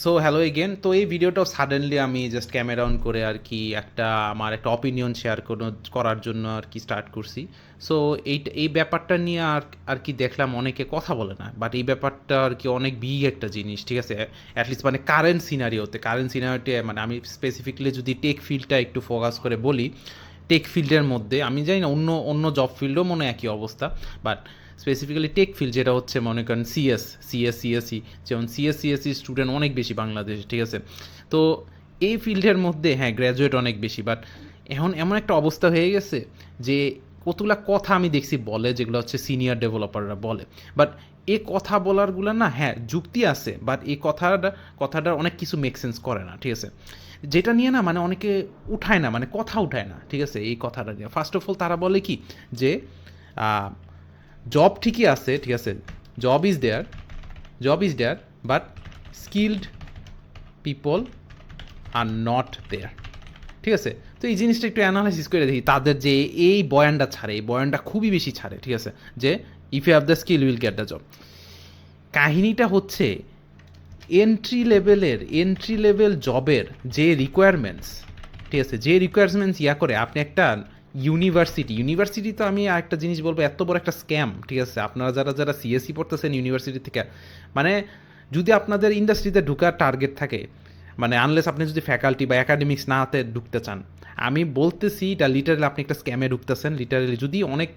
So hello again তো এই ভিডিওটাও সাডেনলি আমি জাস্ট ক্যামেরা অন করে আর কি একটা, আমার একটা অপিনিয়ন শেয়ার করার জন্য আর কি স্টার্ট করছি। সো এই এই ব্যাপারটা নিয়ে আর আর কি দেখলাম অনেকে কথা বলে না বাট এই ব্যাপারটা আর কি অনেক বিগ একটা জিনিস, ঠিক আছে? অ্যাটলিস্ট মানে কারেন্ট সিনারিওতে কারেন্ট সিনারিওতে মানে আমি স্পেসিফিকলি যদি টেক ফিল্ডটা একটু ফোকাস করে বলি টেক ফিল্ডের মধ্যে, আমি জানি না, অন্য অন্য জব ফিল্ডও মনে একই অবস্থা বাট স্পেসিফিক্যালি টেক ফিল্ড যেটা হচ্ছে, মনে করেন সিএস সিএস সিএসসি যেমন সিএস সিএসসি স্টুডেন্ট অনেক বেশি বাংলাদেশে, ঠিক আছে? তো এই ফিল্ডের মধ্যে হ্যাঁ গ্র্যাজুয়েট অনেক বেশি বাট এখন এমন একটা অবস্থা হয়ে গেছে যে কতগুলা কথা আমি দেখছি বলে, যেগুলো হচ্ছে সিনিয়র ডেভেলপাররা বলে। বাট এই কথা বলারগুলো না হ্যাঁ যুক্তি আছে বাট এই কথাটা কথাটা অনেক কিছু মেক সেন্স করে না, ঠিক আছে? যেটা নিয়ে না মানে অনেকে উঠায় না মানে কথা উঠায় না, ঠিক আছে, এই কথাটা নিয়ে। ফার্স্ট অফ অল তারা বলে কি? যে জব ঠিকই আছে, ঠিক আছে। Job is there job is there but skilled people are not there ঠিক আছে? তো এই জিনিসটা একটু অ্যানালাইসিস করে দেখি, তাদের যে এই বয়ানটা ছাড়ে, এই বয়ানটা খুবই বেশি ছাড়ে, ঠিক আছে? যে if you have the skill will get the job কাহিনীটা হচ্ছে এন্ট্রি লেভেলের এন্ট্রি লেভেল জবের যে রিকোয়ারমেন্টস ঠিক আছে? যে রিকোয়ারমেন্টস ইয়া করে, আপনি একটা ইউনিভার্সিটি। ইউনিভার্সিটি তো আমি একটা জিনিস বলব, এত বড় একটা স্ক্যাম, ঠিক আছে? আপনারা যারা যারা সিএসসি পড়তেছেন ইউনিভার্সিটি থেকে মানে যদি আপনাদের ইন্ডাস্ট্রিতে ঢুকার টার্গেট থাকে মানে আনলেস আপনি যদি ফ্যাকাল্টি বা একাডেমিক্স নাতে ঢুকতে চান, আমি বলতেছি এটা লিটারালি আপনি একটা স্ক্যামে ঢুকতেছেন লিটারেলি যদি অনেক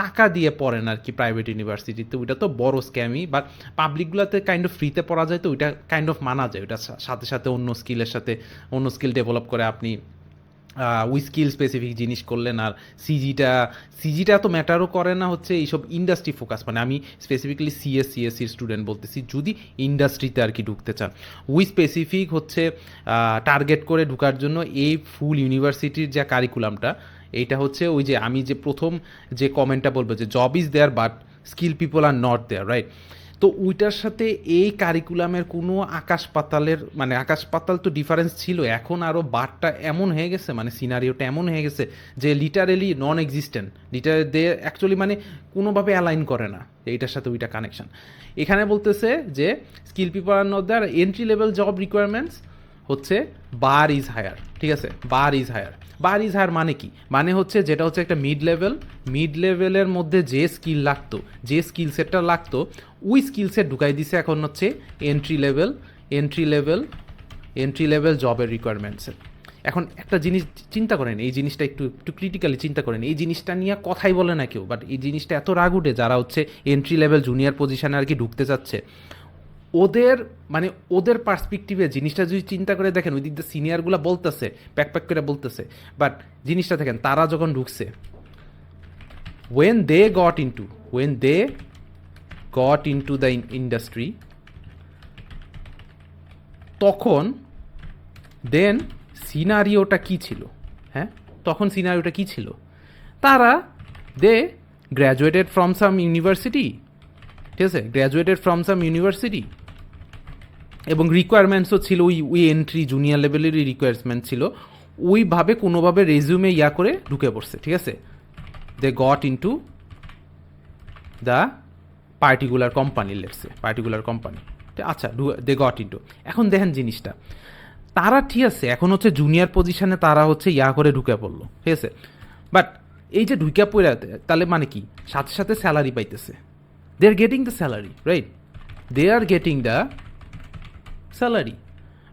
টাকা দিয়ে পড়েন আর কি প্রাইভেট ইউনিভার্সিটিতে ওইটা তো বড় স্ক্যামই বাট পাবলিকগুলোতে কাইন্ড অফ ফ্রিতে পড়া যায় তো, ওইটা কাইন্ড অফ মানা যায় ওইটার সাথে সাথে অন্য স্কিলের সাথে, অন্য স্কিল ডেভেলপ করে আপনি উই স্কিল স্পেসিফিক জিনিস করলেন আর সিজিটা সিজিটা তো ম্যাটারও করে না হচ্ছে এইসব ইন্ডাস্ট্রি ফোকাস মানে আমি স্পেসিফিক্যালি সিএস সিএসসির স্টুডেন্ট বলতেছি, যদি ইন্ডাস্ট্রিতে আর কি ঢুকতে চান। উই স্পেসিফিক হচ্ছে টার্গেট করে ঢুকার জন্য এই ফুল ইউনিভার্সিটির যে কারিকুলামটা এইটা হচ্ছে ওই যে আমি যে প্রথম যে কমেন্টটা বলব যে job is there but skill people are not there right তো ওইটার সাথে এই কারিকুলামের কোনো আকাশ পাতালের মানে আকাশ পাতাল তো ডিফারেন্স ছিল, এখন আরও বারটা এমন হয়ে গেছে মানে সিনারিওটা এমন হয়ে গেছে যে literally non existent litre they actually মানে কোনোভাবে অ্যালাইন করে না এইটার সাথে ওইটা কানেকশন এখানে বলতেছে যে skill people are not there entry level job requirements হচ্ছে বার ইজ হায়ার ঠিক আছে? Bar is higher bar is higher মানে কি? মানে হচ্ছে যেটা হচ্ছে একটা মিড লেভেল মিড লেভেলের মধ্যে যে স্কিল লাগতো, যে স্কিল সেটটা লাগতো, ওই স্কিল সেট ঢুকাই দিছে এখন হচ্ছে entry level entry level entry level জবের রিকোয়ারমেন্টসের এখন একটা জিনিস চিন্তা করেন, এই জিনিসটা একটু একটু ক্রিটিক্যালি চিন্তা করেন, এই জিনিসটা নিয়ে কথাই বলে না কেউ বাট এই জিনিসটা এত রাগ উঠে যারা হচ্ছে এন্ট্রি লেভেল জুনিয়র পজিশনে আর কি ঢুকতে চাচ্ছে। ওদের মানে ওদের পার্সপেক্টিভে জিনিসটা যদি চিন্তা করে দেখেন, ওই দিক দিয়ে সিনিয়রগুলো বলতেছে প্যাক প্যাক করে বলতেছে বাট জিনিসটা দেখেন, তারা যখন ঢুকছে when they got into when they got into the industry তখন দেন সিনারিওটা কি ছিল? হ্যাঁ? তখন সিনারিওটা কি ছিল? তারা they graduated from some university ঠিক আছে? গ্র্যাজুয়েটেড ফ্রম সাম ইউনিভার্সিটি এবং রিকোয়ারমেন্টসও ছিল ওই ওই এন্ট্রি জুনিয়র লেভেলেরই রিকোয়ারমেন্ট ছিল। ওইভাবে, কোনোভাবে রেজিউমে ইয়া করে ঢুকে পড়ছে, ঠিক আছে? They got into the particular company let's say particular company আচ্ছা দে গট ইন্টু এখন দেখেন জিনিসটা। তারা ঠিক আছে, এখন হচ্ছে জুনিয়র পজিশনে তারা হচ্ছে ইয়া করে ঢুকে পড়ল, ঠিক আছে? বাট এই যে ঢুকে পড়ে, তাহলে মানে কি? সাথে সাথে স্যালারি পাইতেছে। They are getting the salary right they are getting the salary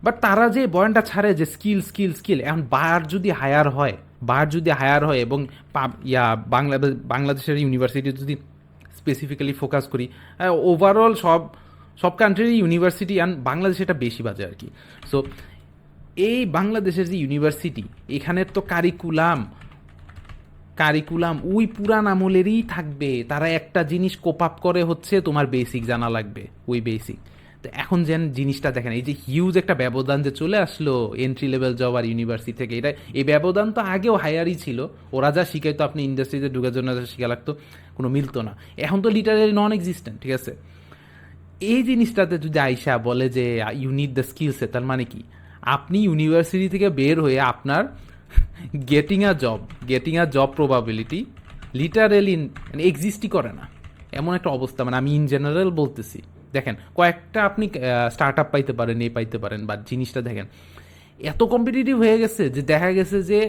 but তারা যে বয়ানটা ছাড়ে যে স্কিল স্কিল স্কিল এখন বার যদি হায়ার হয় বার যদি হায়ার হয় এবং ইয়া বাংলা বাংলাদেশের ইউনিভার্সিটি যদি স্পেসিফিক্যালি ফোকাস করি ওভারঅল সব সব কান্ট্রির ইউনিভার্সিটি অ্যান্ড বাংলাদেশে এটা বেশি বাজে আর কি। সো এই বাংলাদেশের যে ইউনিভার্সিটি এখানের তো কারিকুলাম কারিকুলাম ওই পুরান আমলেরই থাকবে। তারা একটা জিনিস কোপ আপ করে হচ্ছে তোমার বেসিক জানা লাগবে, ওই বেসিক তো এখন যেন জিনিসটা দেখেন, এই যে হিউজ একটা ব্যবধান যে চলে আসলো এন্ট্রি লেভেল জব আর ইউনিভার্সিটি থেকে, এটা, এই ব্যবধান তো আগেও হায়ারই ছিল, ওরা যা শিখাইতো আপনি ইন্ডাস্ট্রিতে ঢুকার জন্য যা শিখা লাগতো, কোনো মিলতো না। এখন তো লিটারালি নন এক্সিস্টেন্ট ঠিক আছে? এই জিনিসটাতে যদি আইসা বলে যে ইউনিট দ্য স্কিলসে তার মানে কি? আপনি ইউনিভার্সিটি থেকে বের হয়ে আপনার getting a job getting a job probability literally মানে এক্সিস্টই করে না। এমন একটা অবস্থা মানে আমি ইন জেনারেল বলতেছি। দেখেন, কয়েকটা আপনি স্টার্ট আপ পাইতে পারেন এই পাইতে পারেন বা জিনিসটা দেখেন, এত কম্পিটিটিভ হয়ে গেছে যে দেখা গেছে যে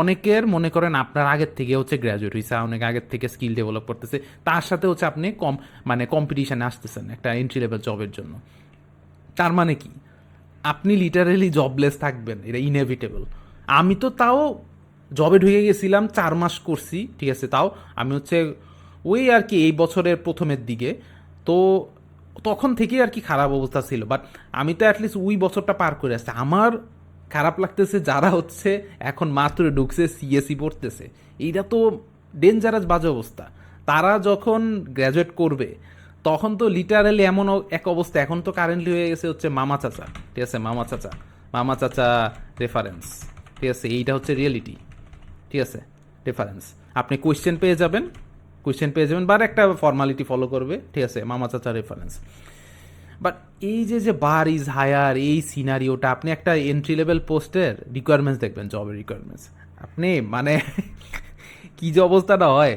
অনেকের মনে করেন আপনার আগের থেকে হচ্ছে গ্র্যাজুয়েট হয়েছে অনেক আগের থেকে স্কিল ডেভেলপ করতেছে, তার সাথে হচ্ছে আপনি কম মানে কম্পিটিশানে আসতেছেন একটা এন্ট্রি লেভেল জবের জন্য। তার মানে কি? আপনি লিটারেলি জবলেস থাকবেন, এটা ইনএভিটেবল আমি তো তাও জবে ঢুকে গেছিলাম, চার মাস করছি, ঠিক আছে, তাও আমি হচ্ছে ওই আর কি এই বছরের প্রথমের দিকে, তো তখন থেকেই আর কি খারাপ অবস্থা ছিল। বাট আমি তো অ্যাটলিস্ট ওই বছরটা পার করে আসছি। আমার খারাপ লাগতেছে যারা হচ্ছে এখন মাত্র ঢুকছে সিএসি পড়তেছে। এইটা তো ডেঞ্জারাস বাজে অবস্থা। তারা যখন গ্র্যাজুয়েট করবে, তখন তো লিটারালি এমন এক অবস্থা। এখন তো কারেন্টলি হয়ে গেছে হচ্ছে মামা চাচা। ঠিক আছে? মামা চাচা। মামা চাচা রেফারেন্স ঠিক আছে? এইটা হচ্ছে রিয়েলিটি ঠিক আছে? রেফারেন্স আপনি কোয়েশ্চেন পেয়ে যাবেন। কোয়েশ্চেন পেয়ে যাবেন বা একটা ফর্মালিটি ফলো করবে, ঠিক আছে, মামা চাচা রেফারেন্স বাট এই যে যে বার ইজ হায়ার এই সিনারিওটা আপনি একটা এন্ট্রি লেভেল পোস্টের রিকোয়ারমেন্টস দেখবেন জবের রিকোয়ারমেন্টস আপনি মানে কি যে অবস্থাটা হয়,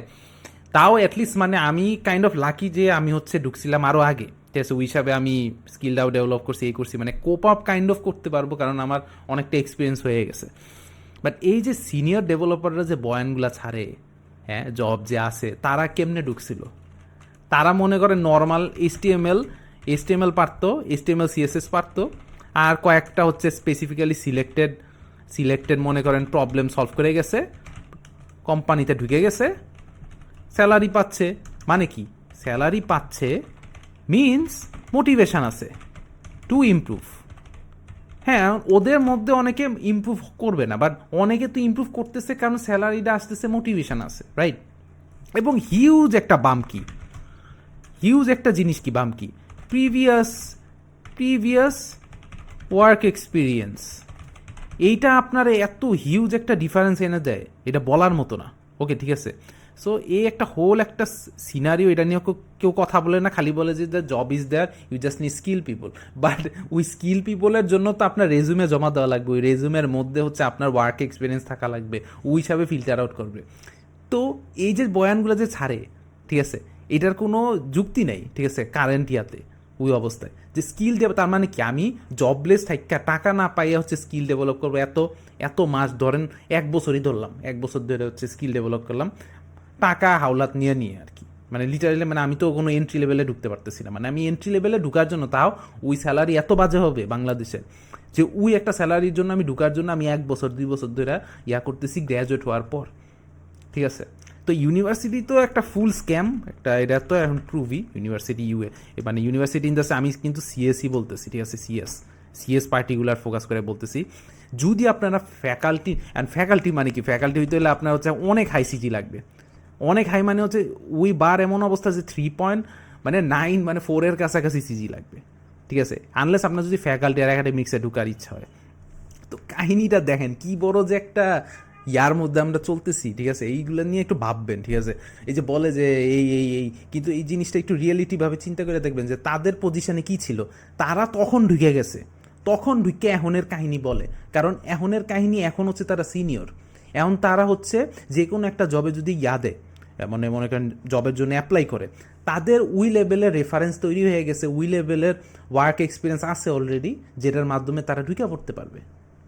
তাও অ্যাটলিস্ট মানে আমি কাইন্ড অফ লাকি যে আমি হচ্ছে ঢুকছিলাম আরও আগে। ঠিক আছে, ওই হিসাবে আমি স্কিলটাও ডেভেলপ করছি, এই করছি মানে কোপ আপ কাইন্ড অফ করতে পারব, কারণ আমার অনেকটা এক্সপিরিয়েন্স হয়ে গেছে। বাট এই যে সিনিয়র ডেভেলপাররা যে বয়ানগুলো ছাড়ে হ্যাঁ জব যে আছে, তারা কেমনে ঢুকছিল? তারা মনে করে নর্মাল এসটিএমএল এস টি এইচটিএমএল এইচটিএমএল পারতো এইচটিএমএল সিএসএস পারতো, আর কয়েকটা হচ্ছে স্পেসিফিক্যালি সিলেক্টেড সিলেক্টেড মনে করেন প্রবলেম সলভ করে গেছে কোম্পানিতে ঢুকে গেছে স্যালারি পাচ্ছে মানে কি? স্যালারি পাচ্ছে মিনস মোটিভেশন আছে টু ইমপ্রুভ হ্যাঁ ওদের মধ্যে অনেকে ইমপ্রুভ করবে না বাট অনেকে তো ইমপ্রুভ করতেছে কারণ স্যালারিটা আসতেছে মোটিভেশন আছে রাইট এবং হিউজ একটা বাম কি? হিউজ একটা জিনিস কি বাম কি? প্রিভিয়াস প্রিভিয়াস ওয়ার্ক এক্সপিরিয়েন্স এইটা আপনার এত হিউজ একটা ডিফারেন্স এনে দেয়, এটা বলার মতো না। ওকে ঠিক আছে? সো এই একটা হোল একটা সিনারিও এটা নিয়ে কেউ- কথা বলে না, খালি বলে যে the job is there you just need skill people but ওই স্কিল পিপলের জন্য তো আপনার রেজুমে জমা দেওয়া লাগবে, ওই রেজুমের মধ্যে হচ্ছে আপনার ওয়ার্ক এক্সপিরিয়েন্স থাকা লাগবে, ওই হিসাবে ফিল্টার আউট করবে। তো এই যে বয়ানগুলো যে ছাড়ে, ঠিক আছে, এটার কোনো যুক্তি নেই, ঠিক আছে কারেন্ট ইয়াতে, ওই অবস্থায়। যে স্কিল ডেভেলপ তার মানে কি? আমি জবলেস থাকা টাকা না পাইয়া হচ্ছে স্কিল ডেভেলপ করব, এত এত মাস ধরেন এক বছরই ধরলাম, এক বছর ধরে হচ্ছে স্কিল ডেভেলপ করলাম। টাকা হাওলাত নিয়ে নিয়ে আর কি। মানে লিটারালি মানে আমি তো কোনো এন্ট্রি লেভেলে ঢুকতে পারতেছি না। মানে আমি এন্ট্রি লেভেলে ঢুকার জন্য তাও ওই স্যালারি এত বাজে হবে বাংলাদেশের যে ওই একটা স্যালারির জন্য আমি ঢুকার জন্য আমি এক বছর, দুই বছর ধরে ইয়া করতেছি গ্র্যাজুয়েট হওয়ার পর। ঠিক আছে? তো ইউনিভার্সিটি তো একটা ফুল স্ক্যাম একটা এটা তো এখন প্রুভি ইউনিভার্সিটি ইউএ মানে ইউনিভার্সিটি ইন দ্য আমি কিন্তু সিএসই বলতেছি, ঠিক আছে? সিএস সিএস পার্টিকুলার ফোকাস করে বলতেছি। যদি আপনারা ফ্যাকাল্টি অ্যান্ড ফ্যাকাল্টি মানে কি? ফ্যাকাল্টি হইতে হলে আপনার হচ্ছে অনেক হাই সিজি লাগবে। অনেক হাই মানে হচ্ছে ওই বার এমন অবস্থা যে থ্রি পয়েন্ট মানে নাইন মানে ফোরের কাছাকাছি সিজি লাগবে। ঠিক আছে? আনলেস আপনার যদি ফ্যাকাল্টি আর একাডেমিক্সে ঢুকার ইচ্ছা হয়। তো কাহিনীটা দেখেন, কি বড় যে একটা ইয়ার মধ্যে আমরা চলতেছি, ঠিক আছে? এইগুলো নিয়ে একটু ভাববেন, ঠিক আছে? এই যে বলে যে এই এই এই, কিন্তু এই জিনিসটা একটু রিয়েলিটিভাবে চিন্তা করে দেখবেন যে তাদের পজিশনে কি ছিল? তারা তখন ঢুকে গেছে। তখন ঢুকে এখনের কাহিনী বলে। কারণ এখনের কাহিনী এখন হচ্ছে তারা সিনিয়র এখন তারা হচ্ছে যে কোনো একটা জবে যদি ইয়াদে মানে মনে করেন জবের জন্য অ্যাপ্লাই করে। তাদের উই লেভেলের রেফারেন্স তৈরি হয়ে গেছে উই লেভেলের ওয়ার্ক এক্সপিরিয়েন্স আছে অলরেডি যেটার মাধ্যমে তারা ঢুকে পড়তে পারবে।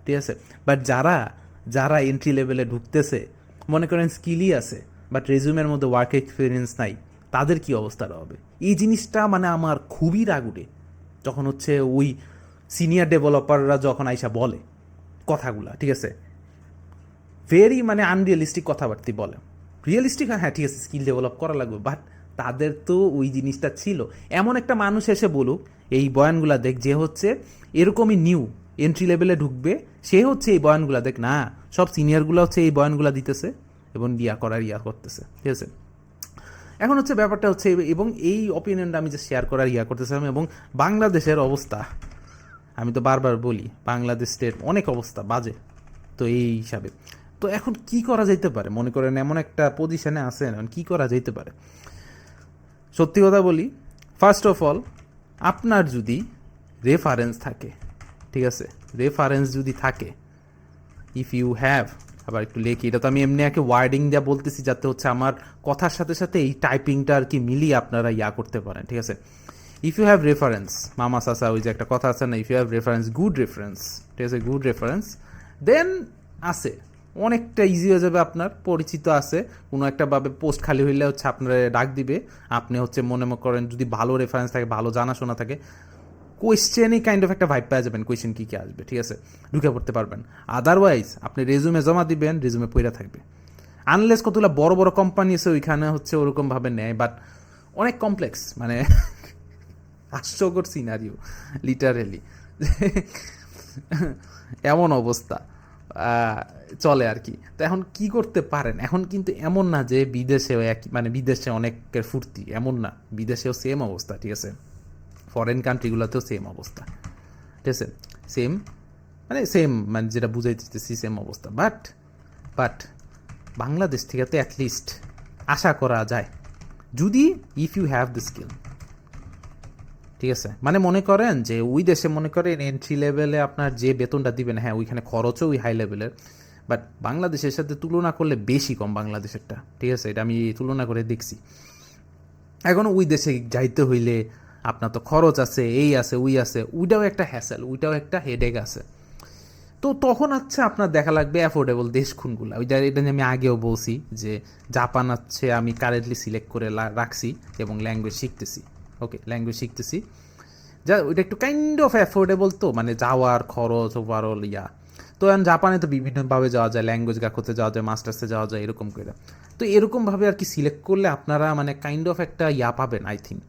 ঠিক আছে? বাট যারা যারা এন্ট্রি লেভেলে ঢুকতেছে, মনে করেন স্কিলই আছে বাট রেজুমের মধ্যে ওয়ার্ক এক্সপিরিয়েন্স নাই, তাদের কি অবস্থাটা হবে? এই জিনিসটা মানে আমার খুবই রাগ উঠে। যখন হচ্ছে ওই সিনিয়র ডেভেলপাররা যখন আইসা বলে কথাগুলা, ঠিক আছে? ভেরি মানে আনরিয়েলিস্টিক কথাবার্তি বলে। রিয়েলিস্টিক হ্যাঁ ঠিক আছে স্কিল ডেভেলপ করা লাগবে বাট তাদের তো ওই জিনিসটা ছিল। এমন একটা মানুষ এসে বলুক, এই বয়ানগুলা দেখ, যে হচ্ছে এরকমই নিউ এন্ট্রি লেভেলে ঢুকবে, সে হচ্ছে এই বয়ানগুলা দেখ, না, সব সিনিয়রগুলো হচ্ছে এই বয়ানগুলা দিতেছে এবং ইয়া করার ইয়া করতেছে, ঠিক আছে? এখন হচ্ছে ব্যাপারটা হচ্ছে, এবং এই অপিনিয়নটা আমি যে শেয়ার করার ইয়া করতেছিলাম, এবং বাংলাদেশের অবস্থা, আমি তো বারবার বলি, বাংলাদেশের অনেক অবস্থা বাজে, তো এই হিসাবে। তো এখন কি করা যেতে পারে? মনে করেন এমন একটা পজিশনে আছেন, এখন কি করা যেতে পারে? সত্যি কথা বলি ফার্স্ট অফ অল আপনার যদি রেফারেন্স থাকে, ঠিক আছে? রেফারেন্স যদি থাকে ইফ ইউ হ্যাভ আবার একটু লেখি, এটা তো আমি এমনি একে ওয়ার্ডিং যা বলতেছি যাতে হচ্ছে আমার কথার সাথে সাথে এই টাইপিংটা আর কি মিলিয়ে আপনারা ইয়া করতে পারেন, ঠিক আছে? ইফ ইউ হ্যাভ রেফারেন্স মামা সাসা ওই যে একটা কথা আছে না if you have reference good reference ঠিক আছে? গুড রেফারেন্স দেন আছে। অনেকটা ইজি হয়ে যাবে আপনার, পরিচিত আছে। কোনো একটা ভাবে পোস্ট খালি হইলে হচ্ছে আপনার ডাক দিবে। আপনি হচ্ছে মনে মনে করেন, যদি ভালো রেফারেন্স থাকে, ভালো জানাশোনা থাকে কোয়েশ্চেনই কাইন্ড অফ একটা ভাইব পেয়ে যাবেন কোয়েশ্চেন কী কী আসবে, ঠিক আছে? ঢুকে পড়তে পারবেন। আদারওয়াইজ আপনি রেজুমে জমা দিবেন রেজুমে পইরা থাকবে। আনলেস কতগুলো বড় বড় কোম্পানি আছে, ওইখানে হচ্ছে ওরকমভাবে নেয় বাট অনেক কমপ্লেক্স মানে হাস্যকর সিনারিও লিটারেলি এমন অবস্থা। চলে আর কি। তো এখন কি করতে পারেন? এখন কিন্তু এমন না যে বিদেশেও এক মানে বিদেশে অনেকের ফুর্তি, এমন না। বিদেশেও সেম অবস্থা, ঠিক আছে? ফরেন কান্ট্রিগুলোতেও সেম অবস্থা, ঠিক আছে? সেম মানে সেম মানে যেটা বুঝাই দিতেছি সেম অবস্থা। বাট বাট বাংলাদেশ থেকে তো অ্যাটলিস্ট আশা করা যায়। যদি if you have the skill ঠিক আছে মানে মনে করেন যে ওই দেশে মনে করেন এন্ট্রি লেভেলে আপনার যে বেতনটা দিবেন হ্যাঁ ওইখানে খরচও ওই হাই লেভেলের বাট বাংলাদেশের সাথে তুলনা করলে বেশি কম বাংলাদেশেরটা। ঠিক আছে? এটা আমি তুলনা করে দেখছি। এখন ওই দেশে যাইতে হইলে আপনার তো খরচ আছে, এই আছে, ওই আছে, ওইটাও একটা হ্যাসেল ওইটাও একটা হেডেক আছে। তো তখন হচ্ছে আপনার দেখা লাগবে অ্যাফোর্ডেবল দেশ খুনগুলা ওই এটা নিয়ে আমি আগেও বলছি যে জাপান হচ্ছে আমি কারেন্টলি সিলেক্ট করে রাখছি এবং ল্যাঙ্গুয়েজ শিখতেছি। ওকে ল্যাঙ্গুয়েজ শিখতেছি। যা, ওইটা একটু কাইন্ড অফ অ্যাফোর্ডেবল তো মানে যাওয়ার খরচ ওভারঅল ইয়া। তো এখন জাপানে তো বিভিন্নভাবে যাওয়া যায় ল্যাঙ্গুয়েজ গাকোতে যাওয়া যায় মাস্টার্সে যাওয়া যায়, এরকম করে। তো এরকমভাবে আর কি সিলেক্ট করলে আপনারা মানে কাইন্ড অফ একটা ইয়া পাবেন আই থিঙ্ক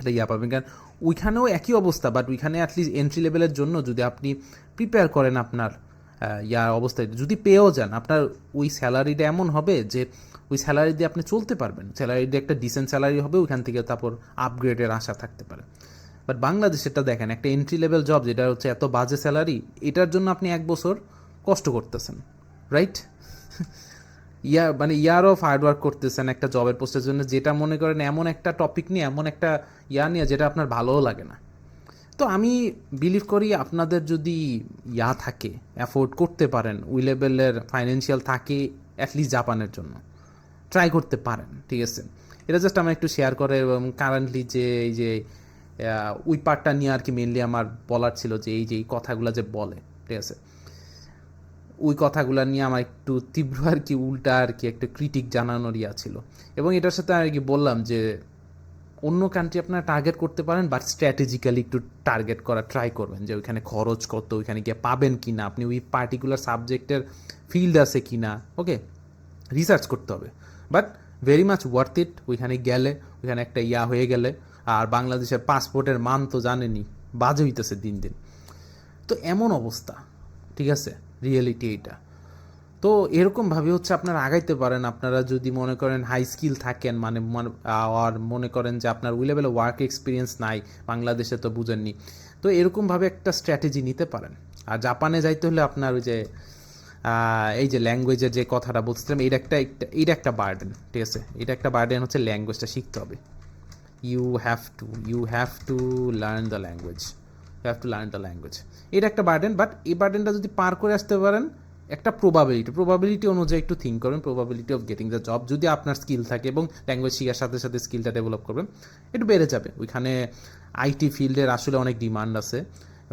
এটা ইয়া পাবেন, কারণ ওইখানেও একই অবস্থা বাট ওইখানে অ্যাটলিস্ট এন্ট্রি লেভেলের জন্য যদি আপনি প্রিপেয়ার করেন আপনার ইয়া অবস্থায় যদি পেয়েও যান, আপনার ওই স্যালারিটা এমন হবে যে ওই স্যালারি দিয়ে আপনি চলতে পারবেন। স্যালারি দিয়ে একটা ডিসেন্ট স্যালারি হবে, ওইখান থেকে তারপর আপগ্রেডের আশা থাকতে পারে। বাট বাংলাদেশেরটা দেখেন, একটা এন্ট্রি লেভেল জব যেটা হচ্ছে এত বাজে স্যালারি, এটার জন্য আপনি এক বছর কষ্ট করতেছেন রাইট ইয়া মানে ইয়ার অফ হার্ডওয়ার্ক করতেছেন একটা জবের পোস্টের জন্য, যেটা মনে করেন এমন একটা টপিক নিয়ে, এমন একটা ইয়া নিয়ে, যেটা আপনার ভালোও লাগে না। তো আমি বিলিভ করি আপনাদের যদি ইয়া থাকে অ্যাফোর্ড করতে পারেন, ওই লেভেলের ফাইন্যান্সিয়াল থাকে অ্যাটলিস্ট জাপানের জন্য। ট্রাই করতে পারেন, ঠিক আছে? এটা জাস্ট আমার একটু শেয়ার করে এবং কারেন্টলি যে এই যে ওই পার্টটা নিয়ে আর কি মেনলি আমার বলার ছিল যে এই যে এই কথাগুলো যে বলে, ঠিক আছে? ওই কথাগুলো নিয়ে আমার একটু তীব্র আর কি উল্টা আর কি একটা ক্রিটিক জানানোর ইয়া ছিল। এবং এটার সাথে আর কি বললাম যে অন্য কান্ট্রি আপনারা টার্গেট করতে পারেন বাট স্ট্র্যাটেজিক্যালি একটু টার্গেট করা ট্রাই করবেন যে ওইখানে খরচ কত, ওইখানে গিয়ে পাবেন কি না আপনি ওই পার্টিকুলার সাবজেক্টের ফিল্ড আছে কি না ওকে রিসার্চ করতে হবে। But very much worth it ওইখানে গেলে, ওইখানে একটা ইয়া হয়ে গেলে, আর বাংলাদেশের পাসপোর্টের মান তো জানেনি বাজে হইতেছে দিন দিন। তো এমন অবস্থা, ঠিক আছে? রিয়েলিটি এটা তো এরকমভাবে হচ্ছে আপনারা আগাইতে পারেন। আপনারা যদি মনে করেন হাই স্কিল থাকেন মানে আর মনে করেন যে আপনার ওই লেভেলে ওয়ার্ক এক্সপিরিয়েন্স নাই, বাংলাদেশে তো বুঝেননি, তো এরকমভাবে একটা স্ট্র্যাটেজি নিতে পারেন। আর জাপানে যাইতে হলে আপনার ওই যে এই যে ল্যাঙ্গুয়েজের যে কথাটা বলছিলাম এটা একটা- এটা একটা বার্ডেন ঠিক আছে? এটা একটা বার্ডেন হচ্ছে ল্যাঙ্গুয়েজটা শিখতে হবে। You have to you have to learn the language you have to learn the language এটা একটা বার্ডেন বাট এই বার্ডেনটা যদি পার করে আসতে পারেন একটা প্রবাবিলিটি প্রবাবিলিটি অনুযায়ী একটু থিঙ্ক করবেন probability of getting the job যদি আপনার স্কিল থাকে এবং ল্যাঙ্গুয়েজ শেখার সাথে সাথে স্কিলটা ডেভেলপ করবেন, একটু বেড়ে যাবে। ওইখানে আইটি ফিল্ডের আসলে অনেক ডিমান্ড আছে,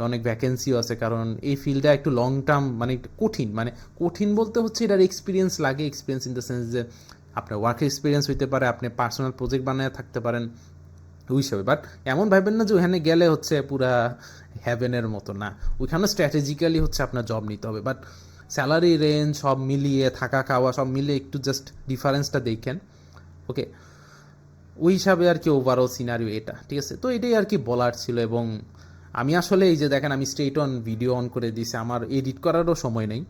অনেক ভ্যাকেন্সিও আছে, কারণ এই ফিল্ডটা একটু লং টার্ম মানে কঠিন। মানে কঠিন বলতে হচ্ছে এটার এক্সপিরিয়েন্স লাগে এক্সপিরিয়েন্স ইন দ্য সেন্স যে আপনার ওয়ার্ক এক্সপিরিয়েন্স হইতে পারে, আপনি পার্সোনাল প্রজেক্ট বানায় থাকতে পারেন, ওই হিসাবে। বাট এমন ভাবেন না যে ওখানে গেলে হচ্ছে পুরা হ্যাভেনের মতো না। ওইখানে স্ট্র্যাটেজিক্যালি হচ্ছে আপনার জব নিতে হবে। বাট স্যালারি রেঞ্জ সব মিলিয়ে, থাকা খাওয়া সব মিলিয়ে একটু জাস্ট ডিফারেন্সটা দেখেন ওকে ওই হিসাবে আর কি ওভারঅল সিনারিও এটা, ঠিক আছে? তো এটাই আর কি বলার ছিল এবং আমি আসলে এই যে দেখেন, আমি স্ট্রেট অন ভিডিও অন করে দিয়েছি, আমার এডিট করারও সময় নেই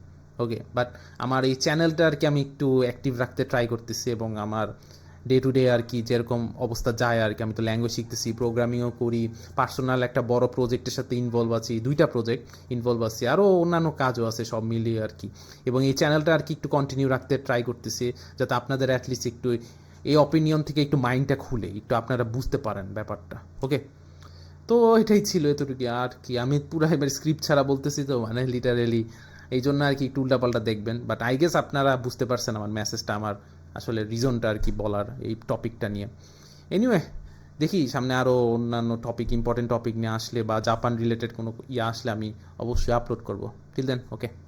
ওকে বাট আমার এই চ্যানেলটা আর কি আমি একটু অ্যাক্টিভ রাখতে ট্রাই করতেছি এবং আমার ডে টু ডে আর কি যেরকম অবস্থা যায় আর কি আমি তো ল্যাঙ্গুয়েজ শিখতেছি প্রোগ্রামিংও করি পার্সোনাল একটা বড় প্রজেক্টের সাথে ইনভলভ আছি, দুইটা প্রজেক্ট ইনভলভ আছি আরও অন্যান্য কাজও আছে সব মিলিয়ে আর কি এবং এই চ্যানেলটা আর কি একটু কন্টিনিউ রাখতে ট্রাই করতেছি, যাতে আপনাদের অ্যাটলিস্ট একটু এই অপিনিয়ন থেকে একটু মাইন্ডটা খুলে, একটু আপনারা বুঝতে পারেন ব্যাপারটা ওকে তো এটাই ছিল এতটুকু। আর কি, আমি পুরো এবার স্ক্রিপ্ট ছাড়া বলতেছি তো মানে লিটারেলি এই জন্য আর কি একটু উল্টাপাল্টা দেখবেন। বাট আই গেস আপনারা বুঝতে পারছেন আমার মেসেজটা আমার আসলে রিজনটা আর কি বলার এই টপিকটা নিয়ে। এনিওয়ে দেখি সামনে আরও অন্যান্য টপিক ইম্পর্টেন্ট টপিক নিয়ে আসলে বা জাপান রিলেটেড কোনো ইয়ে আসলে আমি অবশ্যই আপলোড করব। টিল দেন ওকে